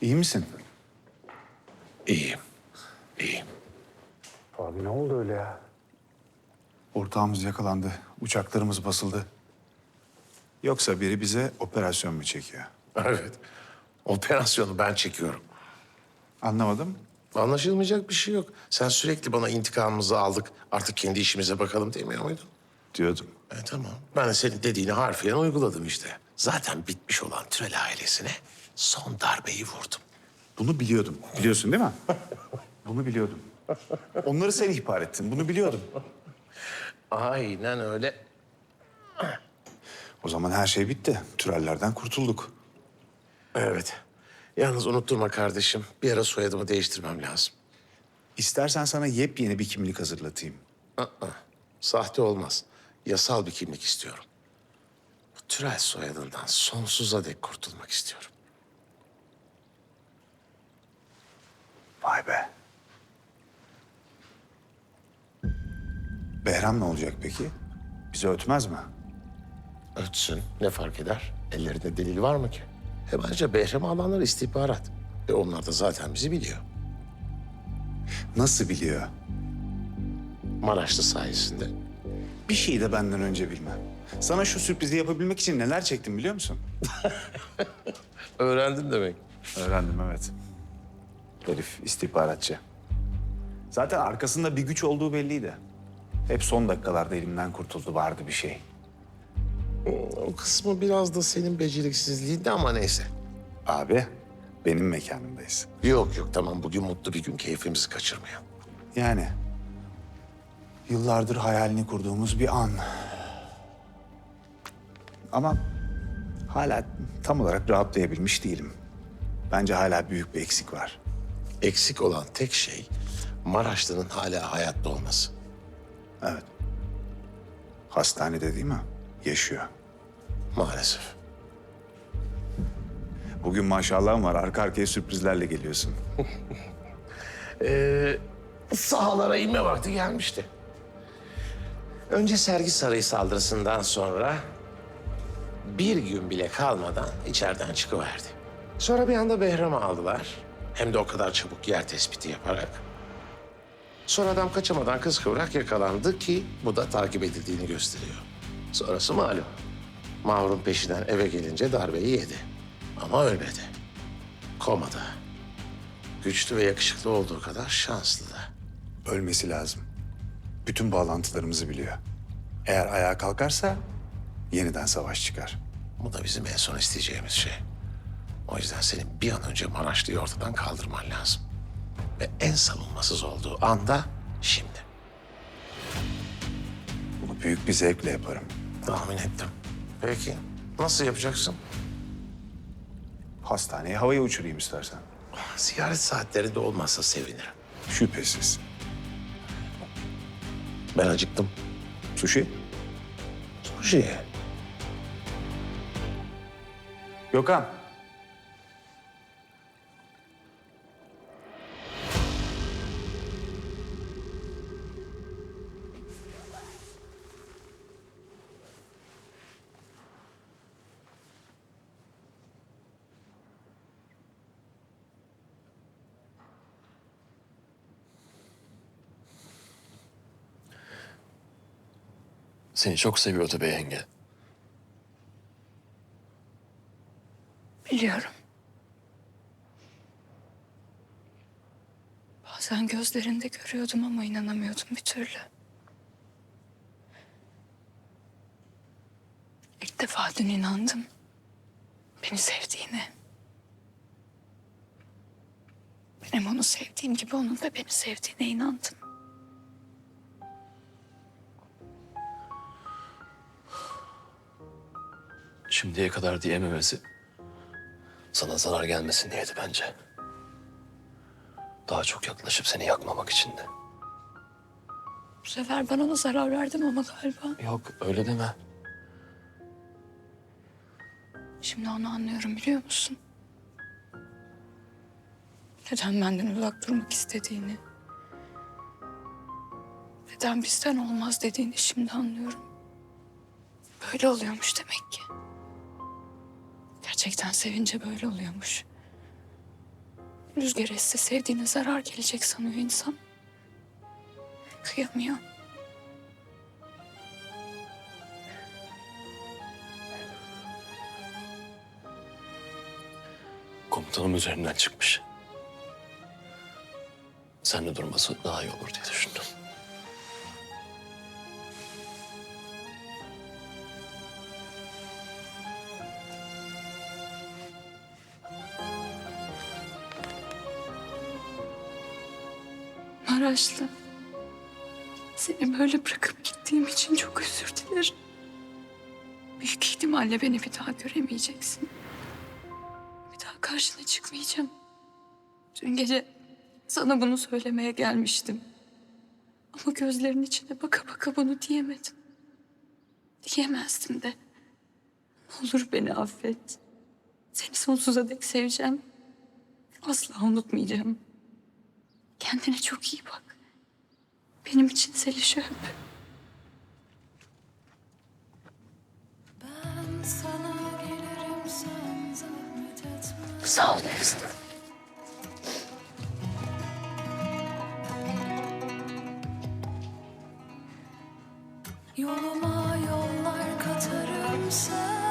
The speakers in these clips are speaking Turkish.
İyi misin? İyiyim. İyiyim. Abi ne oldu öyle ya? Ortağımız yakalandı. Uçaklarımız basıldı. Yoksa biri bize operasyon mu çekiyor? Evet. Operasyonu ben çekiyorum. Anlamadım. Anlaşılmayacak bir şey yok. Sen sürekli bana intikamımızı aldık. Artık kendi işimize bakalım demiyor muydun? Diyordum. E tamam. Ben de senin dediğini harfiyen uyguladım işte. Zaten bitmiş olan Türel ailesine son darbeyi vurdum. Bunu biliyordum. Biliyorsun değil mi? Bunu biliyordum. Onları sen ihbar ettin. Bunu biliyordum. Aynen öyle. O zaman her şey bitti. Türellerden kurtulduk. Evet. Yalnız unutturma kardeşim. Bir ara soyadımı değiştirmem lazım. İstersen sana yepyeni bir kimlik hazırlatayım. Aa, sahte olmaz. Yasal bir kimlik istiyorum. Bu Türel soyadından sonsuza dek kurtulmak istiyorum. Vay be. Behram ne olacak peki? Bizi ötmez mi? Ötsün. Ne fark eder? Ellerinde delil var mı ki? Hem ayrıca Behram'ı alanlar istihbarat. E onlar da zaten bizi biliyor. Nasıl biliyor? Maraşlı sayesinde. Bir şeyi de benden önce bilmem. Sana şu sürprizi yapabilmek için neler çektim biliyor musun? Öğrendim demek. Öğrendim evet. Herif istihbaratçı. Zaten arkasında bir güç olduğu belliydi. Hep son dakikalarda elimden kurtuldu vardı bir şey. O kısmı biraz da senin beceriksizliğinde ama neyse. Abi benim mekanımdayız. Yok yok tamam bugün mutlu bir gün keyfimizi kaçırmayalım. Yani yıllardır hayalini kurduğumuz bir an. Ama hala tam olarak rahatlayabilmiş değilim. Bence hala büyük bir eksik var. Eksik olan tek şey Maraşlı'nın hala hayatta olması. Evet. Hastanede değil mi? Yaşıyor. Maalesef. Bugün maşallahın var. Arka arkaya sürprizlerle geliyorsun. Ee, sahalara inme vakti gelmişti. Önce Sergi Sarayı saldırısından sonra bir gün bile kalmadan içeriden çıkıverdi. Sonra bir anda Behram'ı aldılar. Hem de o kadar çabuk yer tespiti yaparak. Sonra adam kaçamadan kıskıvrak yakalandı ki bu da takip edildiğini gösteriyor. Sonrası malum. Mahrum peşinden eve gelince darbeyi yedi. Ama ölmedi. Komada. Güçlü ve yakışıklı olduğu kadar şanslı da. Ölmesi lazım. Bütün bağlantılarımızı biliyor. Eğer ayağa kalkarsa yeniden savaş çıkar. Bu da bizim en son isteyeceğimiz şey. O yüzden senin bir an önce Maraşlı'yı ortadan kaldırman lazım. Ve en savunmasız olduğu anda şimdi. Bunu büyük bir zevkle yaparım. Tahmin ettim. Peki nasıl yapacaksın? Hastaneye havaya uçurayım istersen. Ziyaret saatlerinde olmazsa sevinirim. Şüphesiz. Ben acıktım. Sushi? Sushi. Gökhan. Seni çok seviyordu be yenge. Biliyorum. Bazen gözlerinde görüyordum ama inanamıyordum bir türlü. İlk defa dün inandım. Beni sevdiğine. Benim onu sevdiğim gibi onun da beni sevdiğine inandım. Şimdiye kadar diyememesi sana zarar gelmesin diyeydi bence. Daha çok yaklaşıp seni yakmamak için de. Bu sefer ben ona zarar verdim ama galiba. Yok öyle deme. Şimdi onu anlıyorum biliyor musun? Neden benden uzak durmak istediğini. Neden bizden olmaz dediğini şimdi anlıyorum. Böyle oluyormuş demek ki. Gerçekten sevince böyle oluyormuş. Rüzgar esse sevdiğine zarar gelecek sanıyor insan. Kıyamıyor. Komutanım üzerinden çıkmış. Sen de durması daha iyi olur diye düşündüm. Maraşlı. Seni böyle bırakıp gittiğim için çok özür dilerim. Büyük ihtimalle beni bir daha göremeyeceksin. Bir daha karşına çıkmayacağım. Dün gece sana bunu söylemeye gelmiştim. Ama gözlerinin içine baka baka bunu diyemedim. Diyemezdim de. Olur beni affet. Seni sonsuza dek seveceğim. Asla unutmayacağım. Kendine çok iyi bak. Benim için Zeliş'i öp. Ben sana gelirim sen zahmet etme. Sağ ol Efsun. Yoluma yollar katarım sen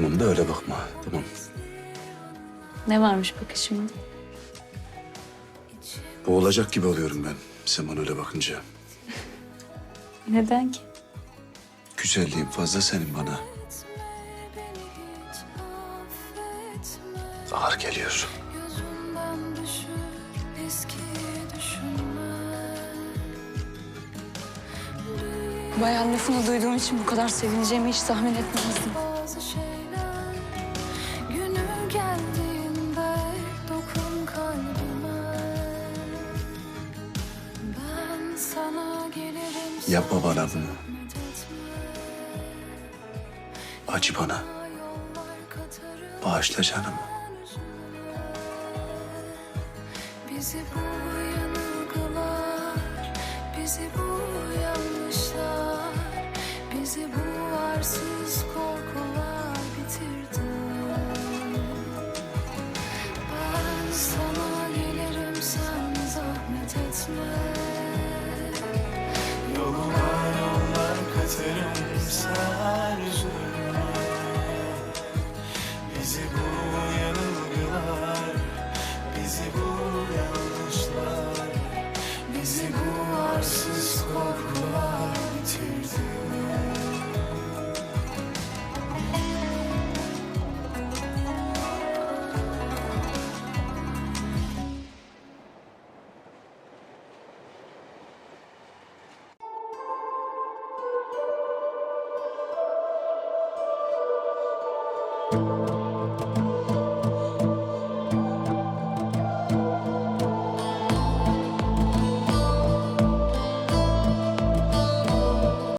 Tamam da öyle bakma. Tamam. Ne varmış bakışımda? Boğulacak gibi oluyorum ben. Sen bana öyle bakınca. Neden ki? Güzelliğin fazla senin bana. Ağır geliyor. Bayan lafını duyduğum için bu kadar sevineceğimi hiç tahmin etmezdim. Yapma bana bunu. Acı bana. Bağışla canım. Bizi bu yanılgılar, bizi bu yanlışlar, bizi bu arsız